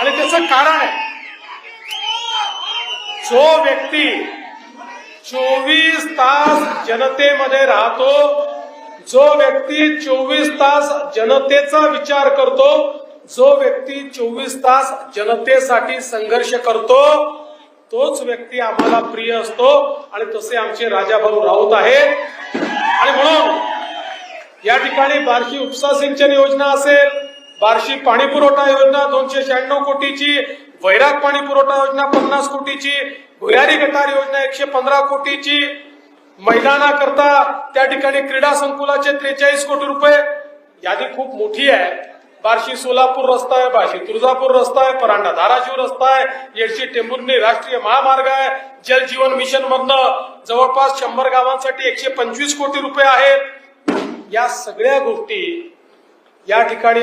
आणि त्याचं कारण आहे. जो व्यक्ती चोवीस तास जनतेमध्ये राहतो जो व्यक्ती चोवीस तास जनतेचा विचार करतो जो व्यक्ती चोवीस तास जनतेसाठी संघर्ष करतो तोच व्यक्ती आम्हाला प्रिय असतो आणि तसे आमचे राजाभाऊ राऊत आहेत. आणि म्हणून या ठिकाणी बार्शी उपसा सिंचन योजना असेल बार्शी पाणी पुरवठा योजना दोनशे शहाण्णव कोटीची वैराग पाणी पुरवठा योजना पन्नास कोटीची भुयारी गटार योजना एकशे पंधरा कोटीची. मैदानाकरता त्या ठिकाणी क्रीडा संकुलाचे त्रेचाळीस कोटी रुपये. यादी खूप मोठी आहे. बार्शी सोलापूर रस्ता आहे बार्शी तुळजापूर रस्ता आहे परांडा धाराशिव रस्ता आहे येडशी टेंभुर्णी राष्ट्रीय महामार्ग आहे जल जीवन मिशन मधनं जवळपास शंभर गावांसाठी एकशे पंचवीस कोटी रुपये आहेत. या सगळ्या गोष्टी या ठिकाणी